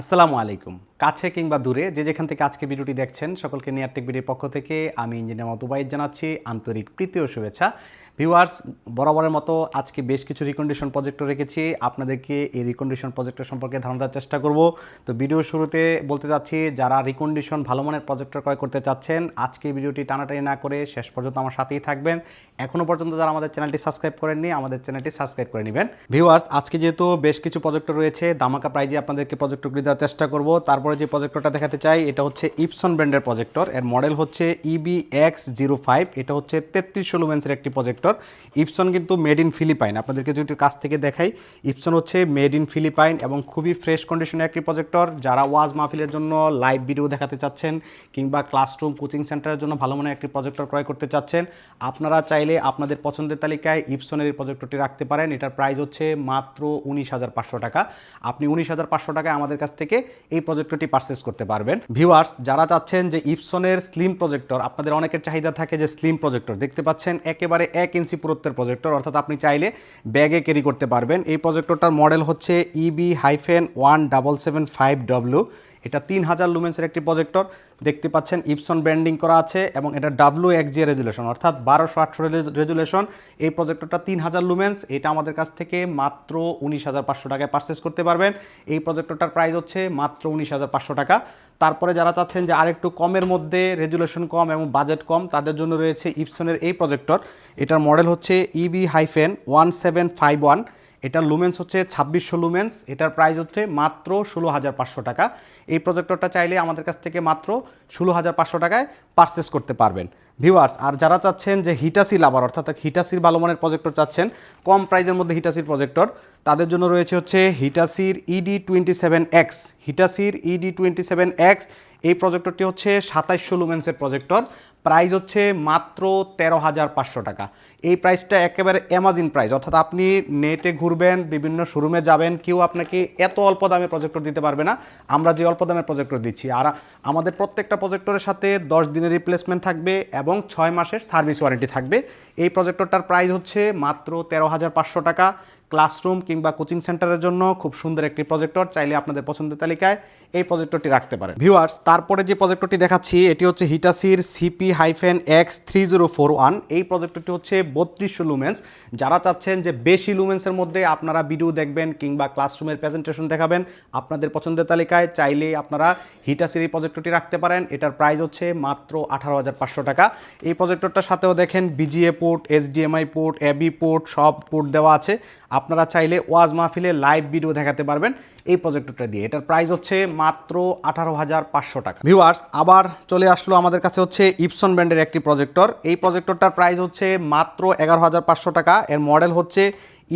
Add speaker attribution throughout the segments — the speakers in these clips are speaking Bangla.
Speaker 1: আসসালামু আলাইকুম। কাছে কিংবা দূরে, যে যেখান থেকে আজকে ভিডিওটি দেখছেন, সকলকে নিয়ার টেক ভিডিওর পক্ষ থেকে আমি ইঞ্জিনিয়ার মতুবাইদ জানাচ্ছি। আন্তরিক প্রীতি ও শুভেচ্ছা। ভিউয়ার্স, বরাবরের মতো আজকে বেশ কিছু রিকন্ডিশন প্রজেক্ট রেখেছি। আপনাদেরকে এই রিকন্ডিশন প্রজেক্টের সম্পর্কে ধারণা দেওয়ার চেষ্টা করব। তো ভিডিওর শুরুতে বলতে চাচ্ছি, যারা রিকন্ডিশন ভালো মানের প্রজেক্টর ক্রয় করতে চাচ্ছেন, আজকে ভিডিওটি টানাটানি না করে শেষ পর্যন্ত আমার সাথেই থাকবেন। এখনও পর্যন্ত যারা আমাদের চ্যানেলটি সাবস্ক্রাইব করেননি, আমাদের চ্যানেলটি সাবস্ক্রাইব করে নেবেন। ভিউয়ার্স, আজকে যেহেতু বেশ কিছু প্রজেক্ট রয়েছে দামাকা প্রাইজে আপনাদেরকে প্রজেক্টরগুলি দেওয়ার চেষ্টা করব। তারপরে যে প্রজেক্টরটা দেখাতে চাই, এটা হচ্ছে ইপসন ব্র্যান্ডের প্রজেক্টর এর মডেল হচ্ছে ইবি এক্স জিরো ফাইভ এটা হচ্ছে তেত্রিশশো লুমেন্সের একটি প্রজেক্টর ইপসন কিন্তু মেড ইন ফিলিপাইন আপনাদেরকে যদি কাছ থেকে দেখাই ইপসন হচ্ছে মেড ইন ফিলিপাইন এবং খুবই ফ্রেশ কন্ডিশনের একটি প্রজেক্টর যারা ওয়াজ মাহফিলের জন্য লাইভ ভিডিও দেখাতে চাচ্ছেন কিংবা ক্লাসরুম কোচিং সেন্টারের জন্য ভালো মনে একটি প্রজেক্টর ক্রয় করতে চাচ্ছেন, আপনারা চাইলে আপনাদের পছন্দের তালিকায় ইপসনের এই প্রজেক্টরটি রাখতে পারেন। এটার প্রাইস হচ্ছে মাত্র উনিশ হাজার পাঁচশো টাকা। আপনি উনিশ হাজার পাঁচশো টাকায় আমাদের কাছ থেকে এই প্রজেক্টরটি পারচেস করতে পারবেন। ভিউয়ার্স, যারা চাচ্ছেন যে ইপসনের স্লিম প্রজেক্টর, আপনাদের অনেকের চাহিদা থাকে যে স্লিম প্রজেক্টর। দেখতে পাচ্ছেন, একেবারে এক ইঞ্চি পুরুত্বের প্রজেক্টর, অর্থাৎ আপনি চাইলে ব্যাগে ক্যারি করতে পারবেন। এই প্রজেক্টরটার মডেল হচ্ছে EB hyphen one double seven five W এটা তিন হাজার লুমেন্সের একটি প্রজেক্টর দেখতে পাচ্ছেন ইপসন ব্র্যান্ডিং করা আছে এবং এটা ডাব্লু এক জি রেজুলেশন অর্থাৎ বারোশো আটশো রেজুলেশন এই প্রজেক্টরটা তিন হাজার লুমেন্স এটা আমাদের কাছ থেকে মাত্র উনিশ হাজার পাঁচশো টাকায় পারচেস করতে পারবেন। এই প্রজেক্টরটার প্রাইস হচ্ছে মাত্র উনিশ হাজার পাঁচশো টাকা। তারপরে যারা চাচ্ছেন যে আরেকটু কমের মধ্যে রেজুলেশন কম এবং বাজেট কম, তাদের জন্য রয়েছে ইপসনের এই প্রজেক্টর এটার মডেল হচ্ছে EB hyphen one seven five one এটার লুমেন্স হচ্ছে ছাব্বিশশো লুমেন্স এটার প্রাইস হচ্ছে মাত্র ষোলো হাজার পাঁচশো টাকা। এই প্রজেক্টরটা চাইলে আমাদের কাছ থেকে মাত্র ষোলো হাজার পাঁচশো টাকায় পারচেস করতে পারবেন। ভিউয়ার্স আর যারা চাচ্ছেন যে হিটাসি লাভার অর্থাৎ হিটাসির ভালো মানের প্রজেক্টর চাচ্ছেন, কম প্রাইজের মধ্যে হিটাসির প্রজেক্টর তাদের জন্য রয়েছে হচ্ছে হিটাসির ইডি টোয়েন্টি সেভেন এক্স হিটাসির ইডি টোয়েন্টি সেভেন এক্স এই প্রজেক্টরটি হচ্ছে সাতাইশশো লুমেন্সের প্রজেক্টর। প্রাইস হচ্ছে মাত্র তেরো হাজার পাঁচশো টাকা। এই প্রাইসটা একেবারে অ্যামাজিন প্রাইস অর্থাৎ আপনি নেটে ঘুরবেন, বিভিন্ন শোরুমে যাবেন, কেউ আপনাকে এত অল্প দামে প্রজেক্টর দিতে পারবে না। আমরা যে অল্প দামে প্রজেক্টর দিচ্ছি। আর আমাদের প্রত্যেকটা প্রজেক্টরের সাথে দশ দিনের রিপ্লেসমেন্ট থাকবে এবং ছয় মাসের সার্ভিস ওয়ারেন্টি থাকবে। এই প্রজেক্টরটার প্রাইস হচ্ছে মাত্র তেরো হাজার পাঁচশো টাকা। ক্লাসরুম কিংবা কোচিং সেন্টারের জন্য খুব সুন্দর একটি প্রজেক্টর চাইলে আপনাদের পছন্দের তালিকায় এই প্রজেক্টরটি রাখতে পারেন। ভিউয়ার্স তারপরে যে প্রজেক্টরটি দেখাচ্ছি, এটি হচ্ছে হিটাসির CP hyphen X three zero four one এই প্রজেক্টরটি হচ্ছে বত্রিশশো লুমেন্স যারা চাচ্ছেন যে বেশি লুমেন্সের মধ্যে আপনারা ভিডিও দেখবেন কিংবা ক্লাসরুমের প্রেজেন্টেশন দেখাবেন, আপনাদের পছন্দের তালিকায় চাইলে আপনারা হিটাসির এই প্রজেক্টরটি রাখতে পারেন। এটার প্রাইস হচ্ছে মাত্র আঠারো হাজার পাঁচশো টাকা। এই প্রজেক্টরটার সাথেও দেখেন VGA port HDMI port AV port সব পোর্ট দেওয়া আছে। আপনারা চাইলে ওয়াজ মাহফিলে লাইভ ভিডিও দেখাতে পারবেন। এই প্রজেক্টরটা দিয়ে। এটার প্রাইস হচ্ছে মাত্র আঠারো হাজার পাঁচশো টাকা। ভিউয়ার্স আবার চলে আসলো আমাদের কাছে হচ্ছে ইপসন ব্র্যান্ডের একটি প্রজেক্টর এই প্রজেক্টরটার প্রাইস হচ্ছে মাত্র এগারো হাজার পাঁচশো টাকা। এর মডেল হচ্ছে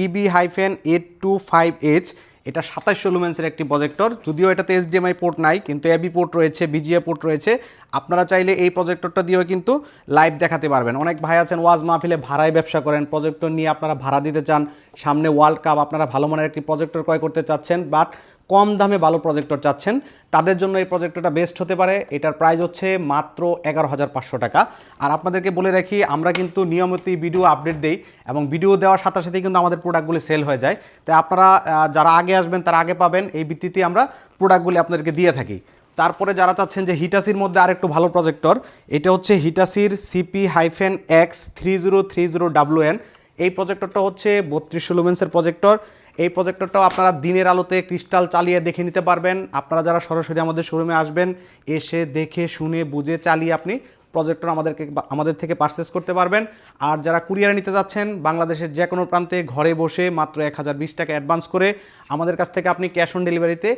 Speaker 1: EB hyphen eight two five H এটা সাতাশশো লুমেন্সের একটি প্রজেক্টর যদিও এটাতে এসডিএমআই পোর্ট নাই, কিন্তু এবি পোর্ট রয়েছে বিজিএ পোর্ট রয়েছে। আপনারা চাইলে এই প্রজেক্টরটা দিয়েও কিন্তু লাইভ দেখাতে পারবেন। অনেক ভাই আছেন ওয়াজ মাহফিলে ভাড়ায় ব্যবসা করেন প্রজেক্টর নিয়ে আপনারা ভাড়া দিতে চান, সামনে ওয়ার্ল্ড কাপ আপনারা ভালো মানের একটি প্রজেক্টর ক্রয় করতে চাচ্ছেন বাট কম দামে ভালো প্রজেক্টর চাচ্ছেন। তাদের জন্য এই প্রজেক্টরটা বেস্ট হতে পারে। এটার প্রাইস হচ্ছে মাত্র এগারো হাজার পাঁচশো টাকা। আর আপনাদেরকে বলে রাখি, আমরা কিন্তু নিয়মিত ভিডিও আপডেট দেই এবং ভিডিও দেওয়ার সাথে সাথেই কিন্তু আমাদের প্রোডাক্টগুলি সেল হয়ে যায়। তাই আপনারা যারা আগে আসবেন তারা আগে পাবেন। এই ভিত্তিতে আমরা প্রোডাক্টগুলি আপনাদেরকে দিয়ে থাকি। তারপরে যারা চাচ্ছেন যে হিটাসির মধ্যে আরেকটু ভালো প্রজেক্টর এটা হচ্ছে হিটাসির CP hyphen X three zero three zero WN এই প্রজেক্টরটা হচ্ছে বত্রিশশো লুমেন্সের প্রজেক্টর এই প্রজেক্টরটাও আপনারা দিনের আলোতে ক্রিস্টাল চালিয়ে দেখে নিতে পারবেন। আপনারা যারা সরাসরি আমাদের শোরুমে আসবেন, এসে দেখে, শুনে, বুঝে চালিয়ে আপনি প্রজেক্টর আমাদেরকে আমাদের থেকে পারচেস করতে পারবেন। আর যারা কুরিয়ারে নিতে যাচ্ছেন, বাংলাদেশের যে কোনো প্রান্তে ঘরে বসে মাত্র এক হাজার বিশ টাকা অ্যাডভান্স করে আমাদের কাছ থেকে আপনি ক্যাশ অন ডেলিভারিতে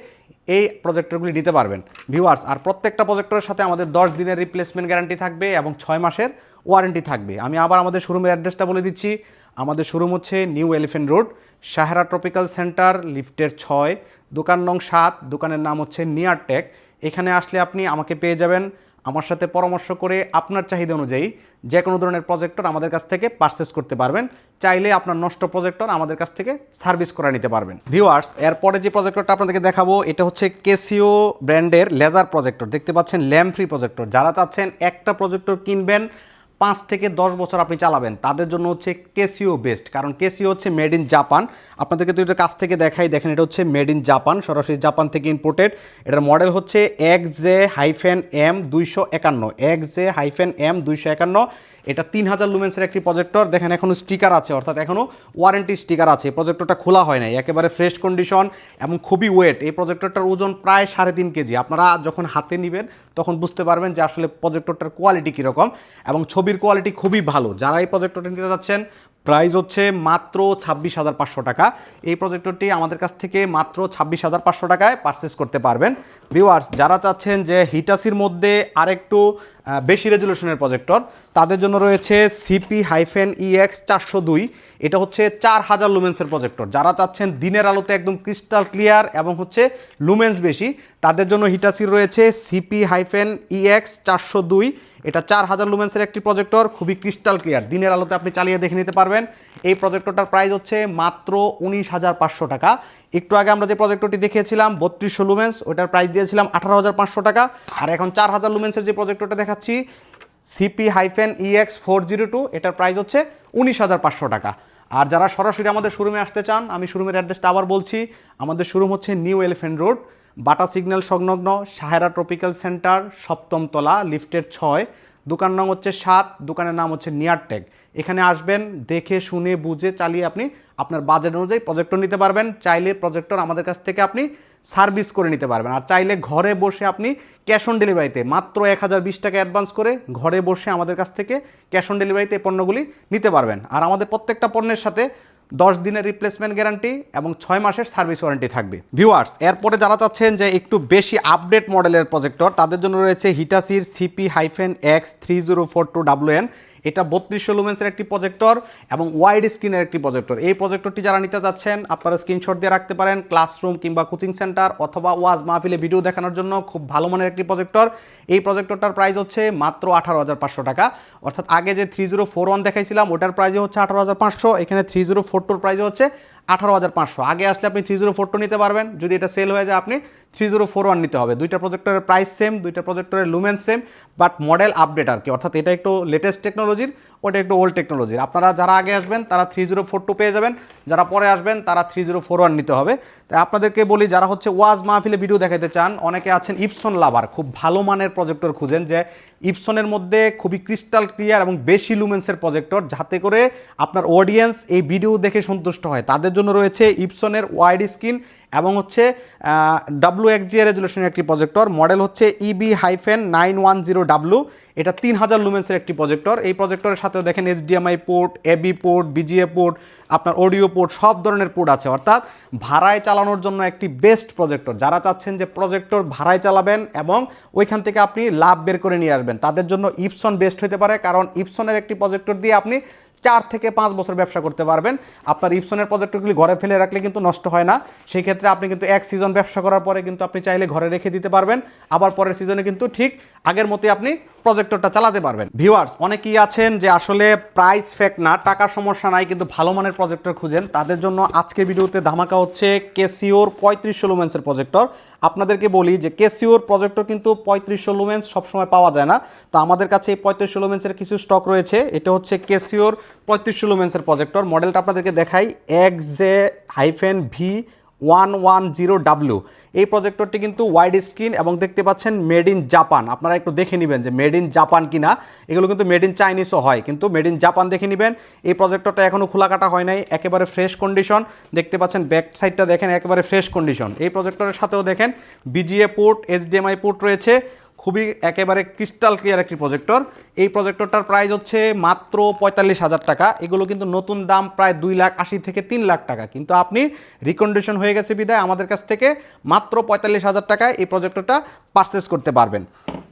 Speaker 1: এই প্রজেক্টরগুলি নিতে পারবেন। ভিউয়ার্স আর প্রত্যেকটা প্রজেক্টরের সাথে আমাদের দশ দিনের রিপ্লেসমেন্ট গ্যারান্টি থাকবে এবং ছয় মাসের ওয়ারেন্টি থাকবে। আমি আবার আমাদের শোরুমের অ্যাড্রেসটা বলে দিচ্ছি। আমাদের শোরুম হচ্ছে new elephant road Sahara tropical center লিফটের ছয়, দোকান নং সাত, দোকানের নাম হচ্ছে নিয়ার টেক এখানে আসলে আপনি আমাকে পেয়ে যাবেন আমার সাথে পরামর্শ করে আপনার চাহিদা অনুযায়ী যে কোনো ধরনের প্রজেক্টর আমাদের কাছ থেকে পারচেস করতে পারবেন। চাইলে আপনার নষ্ট প্রজেক্টর আমাদের কাছ থেকে সার্ভিস করে নিতে পারবেন। ভিউয়ার্স এরপরে যে প্রজেক্টরটা আপনাদেরকে দেখাবো, এটা হচ্ছে কেসিও ব্র্যান্ডের লেজার প্রজেক্টর দেখতে পাচ্ছেন ল্যাম্প ফ্রি প্রজেক্টর যারা চাচ্ছেন একটা প্রজেক্টর কিনবেন পাঁচ থেকে দশ বছর আপনি চালাবেন। তাদের জন্য হচ্ছে কেসিও বেস্ট কারণ কেসিও হচ্ছে মেড ইন জাপান আপনাদেরকে তো এটা কাছ থেকে দেখাই, দেখেন এটা হচ্ছে মেড ইন জাপান সরাসরি জাপান থেকে ইম্পোর্টেড এটার মডেল হচ্ছে এক জে হাইফেন এম দুইশো একান্ন এক জে হাইফেন এম দুইশো একান্ন। এটা তিন হাজার লুমেন্সের একটি প্রজেক্টর দেখেন এখনও স্টিকার আছে, অর্থাৎ এখনও ওয়ারেন্টি স্টিকার আছে। প্রজেক্টরটা খোলা হয় নাই, একেবারে ফ্রেশ কন্ডিশন এবং খুবই ওয়েট এই প্রজেক্টরটার ওজন প্রায় সাড়ে তিন কেজি। আপনারা যখন হাতে নেবেন তখন বুঝতে পারবেন যে আসলে প্রজেক্টরটার কোয়ালিটি কীরকম এবং ছবির কোয়ালিটি খুবই ভালো। যারা এই প্রজেক্টরটা নিতে যাচ্ছেন প্রাইস হচ্ছে মাত্র ছাব্বিশ হাজার পাঁচশো টাকা। এই প্রজেক্টরটি আমাদের কাছ থেকে মাত্র ছাব্বিশ হাজার পাঁচশো টাকায় পারচেস করতে পারবেন। ভিউয়ার্স যারা চাচ্ছেন যে হিটাসির মধ্যে আরেকটু বেশি রেজুলেশনের প্রজেক্টর তাদের জন্য রয়েছে সিপি হাইফেন ইএক্স চারশো দুই। এটা হচ্ছে চার হাজার লুমেন্সের প্রজেক্টর যারা চাচ্ছেন দিনের আলোতে একদম ক্রিস্টাল ক্লিয়ার এবং হচ্ছে লুমেন্স বেশি, তাদের জন্য হিটাসির রয়েছে সিপি হাইফেন ইএক্স চারশো দুই। এটা চার হাজার লুমেন্সের একটি প্রজেক্টর খুবই ক্রিস্টাল ক্লিয়ার দিনের আলোতে আপনি চালিয়ে দেখে নিতে পারবেন। এই প্রজেক্টরটার প্রাইস হচ্ছে মাত্র উনিশ হাজার পাঁচশো টাকা। একটু আগে আমরা যে প্রজেক্টরটি দেখিয়েছিলাম, বত্রিশশো লুমেন্স ওটার প্রাইস দিয়েছিলাম আঠারো হাজার পাঁচশো টাকা। আর এখন চার হাজার লুমেন্সের যে প্রজেক্টরটা দেখাচ্ছি CP hyphen EX four zero two এটার প্রাইস হচ্ছে উনিশ হাজার পাঁচশো টাকা। আর যারা সরাসরি আমাদের শোরুমে আসতে চান, আমি শোরুমের অ্যাড্রেসটা আবার বলছি, আমাদের শোরুম হচ্ছে new elephant road Bata signal সংলগ্ন সাহেরা ট্রপিক্যাল সেন্টার, সপ্তম তলা, লিফটের ছয়, দোকান নাম হচ্ছে সাত, দোকানের নাম হচ্ছে নিয়ারটেক এখানে আসবেন, দেখে, শুনে, বুঝে চালিয়ে আপনি আপনার বাজেট অনুযায়ী প্রজেক্টর নিতে পারবেন। চাইলে প্রজেক্টর আমাদের কাছ থেকে আপনি সার্ভিস করে নিতে পারবেন। আর চাইলে ঘরে বসে আপনি ক্যাশ অন ডেলিভারিতে মাত্র এক হাজার বিশ টাকা অ্যাডভান্স করে ঘরে বসে আমাদের কাছ থেকে ক্যাশ অন ডেলিভারিতে পণ্যগুলি নিতে পারবেন। আর আমাদের প্রত্যেকটা পণ্যের সাথে দশ দিনের রিপ্লেসমেন্ট গ্যারান্টি এবং ছয় মাসের সার্ভিস ওয়ারেন্টি থাকবে। ভিউয়ার্স এরপরে যারা চাচ্ছেন যে একটু বেশি আপডেট মডেলের প্রজেক্টর তাদের জন্য রয়েছে হিটাসির CP hyphen X three zero four two WN এটা বত্রিশশো লুমেন্সের একটি প্রজেক্টর এবং ওয়াইড স্ক্রিনের একটি প্রজেক্টর এই প্রজেক্টরটি যারা নিতে চাচ্ছেন, আপনারা স্ক্রিনশট দিয়ে রাখতে পারেন ক্লাসরুম কিংবা কোচিং সেন্টার অথবা ওয়াজ মাহফিলে ভিডিও দেখানোর জন্য খুব ভালো মানের একটি প্রজেক্টর এই প্রজেক্টরটার প্রাইস হচ্ছে মাত্র আঠারো হাজার পাঁচশো টাকা। অর্থাৎ আগে যে থ্রি জিরো ফোর ওয়ান দেখাইছিলাম, ওটার প্রাইস হচ্ছে আঠারো হাজার পাঁচশো। এখানে থ্রি জিরো ফোর টুর প্রাইস হচ্ছে আঠারো হাজার পাঁচশো। আগে আসলে আপনি থ্রি জিরো ফোর টু নিতে পারবেন। যদি এটা সেল হয়ে যায়, আপনি থ্রি জিরো ফোর ওয়ান নিতে হবে। দুইটা প্রজেক্টরের প্রাইস সেম দুইটা প্রজেক্টরের lumen same but model update আর কি। অর্থাৎ এটা একটু লেটেস্ট টেকনোলজির ওটা একটু ওল্ড টেকনোলজির আপনারা যারা আগে আসবেন, তারা থ্রি জিরো ফোর টু পেয়ে যাবেন। যারা পরে আসবেন, তারা থ্রি জিরো ফোর ওয়ান নিতে হবে। তাই আপনাদেরকে বলি, যারা হচ্ছে ওয়াজ মাহফিলে ভিডিও দেখাতে চান, অনেকে আছেন ইপসন লাভার খুব ভালো মানের প্রজেক্টর খুঁজেন যে ইপসনের মধ্যে খুবই ক্রিস্টাল ক্লিয়ার এবং বেশি লুমেন্সের প্রজেক্টর যাতে করে আপনার অডিয়েন্স এই ভিডিও দেখে সন্তুষ্ট হয়। তাদের জন্য রয়েছে ইপসনের ওয়াইড স্ক্রিন এবং হচ্ছে ডাব্লু এক্সজি রেজুলেশনের একটি প্রজেক্টর মডেল হচ্ছে EB hyphen nine one zero W এটা তিন হাজার লুমেন্সের একটি প্রজেক্টর এই প্রজেক্টরের সাথে দেখেন HDMI port AV port VGA port আপনার অডিও পোর্ট সব ধরনের পোর্ট আছে। অর্থাৎ ভাড়ায় চালানোর জন্য একটি বেস্ট প্রজেক্টর যারা চাচ্ছেন যে প্রজেক্টর ভাড়ায় চালাবেন এবং ওইখান থেকে আপনি লাভ বের করে নিয়ে আসবেন, তাদের জন্য ইপসন বেস্ট হতে পারে। কারণ ইপসনের একটি প্রজেক্টর দিয়ে আপনি চার থেকে পাঁচ বছর ব্যবসা করতে পারবেন। আপনার ইপসনের প্রজেক্টগুলি ঘরে ফেলে রাখলে কিন্তু নষ্ট হয় না। সেই ক্ষেত্রে আপনি কিন্তু এক সিজন ব্যবসা করার পরে কিন্তু আপনি চাইলে ঘরে রেখে দিতে পারবেন। আবার পরের সিজনে কিন্তু ঠিক আগের মতোই আপনি প্রজেক্টরটা চালাতে পারবেন। ভিউয়ার্স অনেকেই আছেন যে আসলে প্রাইস ফেক না, টাকার সমস্যা নাই, কিন্তু ভালো মানের প্রজেক্টর খুঁজেন। তাদের জন্য আজকের ভিডিওতে ধামাকা হচ্ছে কেসিওর পঁয়ত্রিশশো লুমেন্সের প্রজেক্টর আপনাদেরকে বলি যে কেসিওর প্রজেক্টর কিন্তু পঁয়ত্রিশশো লুমেন্স সবসময় পাওয়া যায় না। তো আমাদের কাছে এই পঁয়ত্রিশশো লুমেন্সের কিছু স্টক রয়েছে। এটা হচ্ছে কেসিওর পঁয়ত্রিশশো লুমেন্সের প্রজেক্টর মডেলটা আপনাদেরকে দেখাই X J hyphen V one one zero W এই প্রজেক্টরটি কিন্তু ওয়াইড স্ক্রিন এবং দেখতে পাচ্ছেন মেড ইন জাপান আপনারা একটু দেখে নেবেন যে মেড ইন জাপান কিনা। এগুলো কিন্তু মেড ইন চাইনিজও হয়, কিন্তু মেড ইন জাপান দেখে নেবেন। এই প্রজেক্টরটা এখনও খোলা কাটা হয় নাই, একেবারে ফ্রেশ কন্ডিশন দেখতে পাচ্ছেন ব্যাক সাইডটা দেখেন, একেবারে ফ্রেশ কন্ডিশন এই প্রজেক্টরের সাথেও দেখেন বিজিএ পোর্ট এইচডিএমআই পোর্ট রয়েছে। খুবই একেবারে ক্রিস্টাল ক্লিয়ার একটি প্রজেক্টর এই প্রজেক্টরটার প্রাইস হচ্ছে মাত্র পঁয়তাল্লিশ হাজার টাকা। এগুলো কিন্তু নতুন দাম প্রায় দুই লাখ আশি থেকে তিন লাখ টাকা। কিন্তু আপনি রিকন্ডিশন হয়ে গেছে বিদায়, আমাদের কাছ থেকে মাত্র পঁয়তাল্লিশ হাজার টাকায় এই প্রজেক্টরটা পারচেস করতে পারবেন।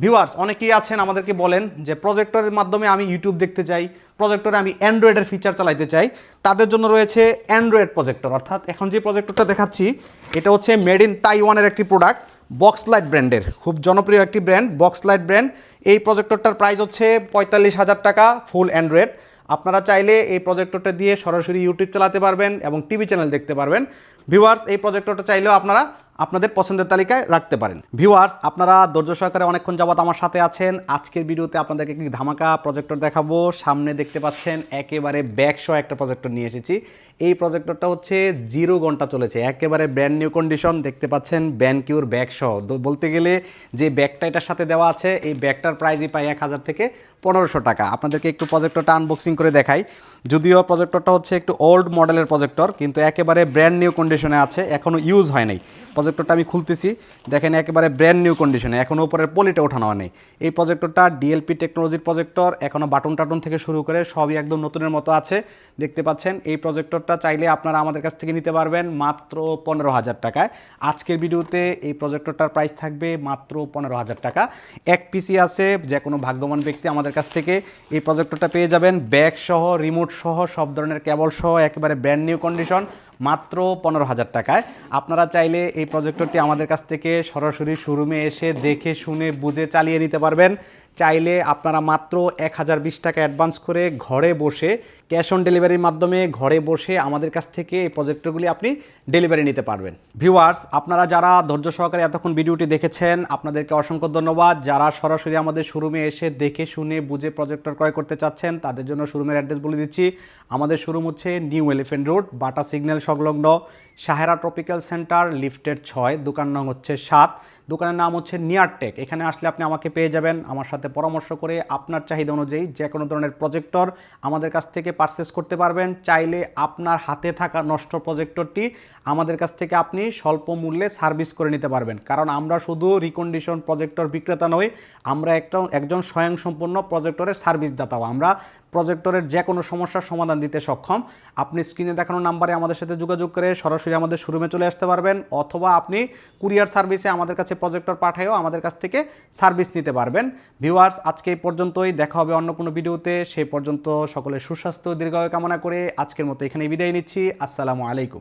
Speaker 1: ভিউয়ার্স অনেকেই আছেন আমাদেরকে বলেন যে প্রজেক্টরের মাধ্যমে আমি ইউটিউব দেখতে চাই প্রজেক্টরে আমি অ্যান্ড্রয়েডের ফিচার চালাইতে চাই। তাদের জন্য রয়েছে অ্যান্ড্রয়েড প্রজেক্টর অর্থাৎ এখন যে প্রজেক্টরটা দেখাচ্ছি, এটা হচ্ছে মেড ইন তাইওয়ানের একটি প্রোডাক্ট বক্স লাইট ব্র্যান্ডের, খুব জনপ্রিয় একটি ব্র্যান্ড বক্স লাইট ব্র্যান্ড। এই প্রজেক্টরটার প্রাইস হচ্ছে পঁয়তাল্লিশ হাজার টাকা, ফুল অ্যান্ড্রয়েড। আপনারা চাইলে এই প্রজেক্টরটা দিয়ে সরাসরি ইউটিউব চালাতে পারবেন এবং টিভি চ্যানেল দেখতে পারবেন। ভিউয়ার্স এই প্রজেক্টরটা চাইলেও আপনারা আপনাদের পছন্দের তালিকায় রাখতে পারেন। ভিউয়ার্স আপনারা ধৈর্য সহকারে অনেকক্ষণ যাবত আমার সাথে আছেন। আজকের ভিডিওতে আপনাদেরকে একটি ধামাকা প্রজেক্টর দেখাবো। সামনে দেখতে পাচ্ছেন, একেবারে ব্যাকসহ একটা প্রজেক্টর নিয়ে এসেছি। এই প্রজেক্টরটা হচ্ছে জিরো ঘণ্টা চলেছে, একেবারে ব্র্যান্ড নিউ কন্ডিশন দেখতে পাচ্ছেন ব্যানকিউর ব্যাগ সহ বলতে গেলে যে ব্যাগটা এটার সাথে দেওয়া আছে, এই ব্যাগটার প্রাইজই পাই এক হাজার থেকে পনেরোশো টাকা। আপনাদেরকে একটু প্রজেক্টরটা আনবক্সিং করে দেখাই। যদিও প্রজেক্টরটা হচ্ছে একটু ওল্ড মডেলের প্রজেক্টর কিন্তু একেবারে ব্র্যান্ড নিউ কন্ডিশনে আছে এখনও ইউজ হয় নাই। প্রজেক্টরটা আমি খুলতেছি। দেখেন একেবারে ব্র্যান্ড নিউ কন্ডিশনে এখনও উপরের পলিটা ওঠানো নাই। এই প্রজেক্টরটা ডিএলপি টেকনোলজির প্রজেক্টর এখনও বাটন টাটন থেকে শুরু করে সবই একদম নতুনের মতো আছে। দেখতে পাচ্ছেন, এই প্রজেক্টরটা চাইলে আপনারা আমাদের কাছ থেকে নিতে পারবেন মাত্র পনেরো হাজার টাকায়। আজকের ভিডিওতে এই প্রজেক্টরটার প্রাইস থাকবে মাত্র পনেরো হাজার টাকা। এক পিসি আছে যে কোনো ভাগ্যবান ব্যক্তি আমাদের কাছ থেকে এই প্রজেক্টরটা পেয়ে যাবেন। ব্যাগ সহ রিমোট সহ, সব ধরনের কেবল সহ, একেবারে ব্র্যান্ড নিউ কন্ডিশন মাত্র পনেরো হাজার টাকায়। আপনারা চাইলে এই প্রজেক্টরটি আমাদের কাছ থেকে সরাসরি শোরুমে এসে দেখে, শুনে, বুঝে চালিয়ে নিতে পারবেন। চাইলে আপনারা মাত্র এক হাজার বিশ টাকা অ্যাডভান্স করে ঘরে বসে ক্যাশ অন ডেলিভারির মাধ্যমে ঘরে বসে আমাদের কাছ থেকে এই প্রজেক্টগুলি আপনি ডেলিভারি নিতে পারবেন। ভিউয়ার্স, আপনারা যারা ধৈর্য সহকারে এতক্ষণ ভিডিওটি দেখেছেন, আপনাদেরকে অসংখ্য ধন্যবাদ। যারা সরাসরি আমাদের শোরুমে এসে দেখে শুনে বুঝে প্রজেক্টর ক্রয় করতে চাচ্ছেন, তাদের জন্য শোরুমের অ্যাড্রেস বলে দিচ্ছি। আমাদের শোরুম হচ্ছে new elephant road, Bata signal সংলগ্ন সাহেরা ট্রপিক্যাল সেন্টার, লিফটের ছয়, দোকান নং হচ্ছে সাত। দোকানের নাম হচ্ছে নিয়ারটেক এখানে আসলে আপনি আমাকে পেয়ে যাবেন আমার সাথে পরামর্শ করে আপনার চাহিদা অনুযায়ী যে কোনো ধরনের প্রজেক্টর আমাদের কাছ থেকে পারচেস করতে পারবেন। চাইলে আপনার হাতে থাকা নষ্ট প্রজেক্টরটি আমাদের কাছ থেকে আপনি স্বল্প মূল্যে সার্ভিস করে নিতে পারবেন। কারণ আমরা শুধু রিকন্ডিশন প্রজেক্টর বিক্রেতা নই, আমরা একটা একজন স্বয়ংসম্পূর্ণ প্রজেক্টরের সার্ভিস দাতাও। আমরা প্রজেক্টরের যে কোনো সমস্যার সমাধান দিতে সক্ষম। আপনি স্ক্রিনে দেখানো নাম্বারে আমাদের সাথে যোগাযোগ করে সরাসরি আমাদের শোরুমে চলে আসতে পারবেন, অথবা আপনি কুরিয়ার সার্ভিসে আমাদের কাছে প্রজেক্টর পাঠায়ও আমাদের কাছ থেকে সার্ভিস নিতে পারবেন। ভিউয়ার্স, আজকে এই পর্যন্তই। দেখা হবে অন্য কোনো ভিডিওতে। সেই পর্যন্ত সকলের সুস্বাস্থ্য, দীর্ঘায়ু কামনা করে আজকের মতো এখানে বিদায় নিচ্ছি। আসসালামু আলাইকুম।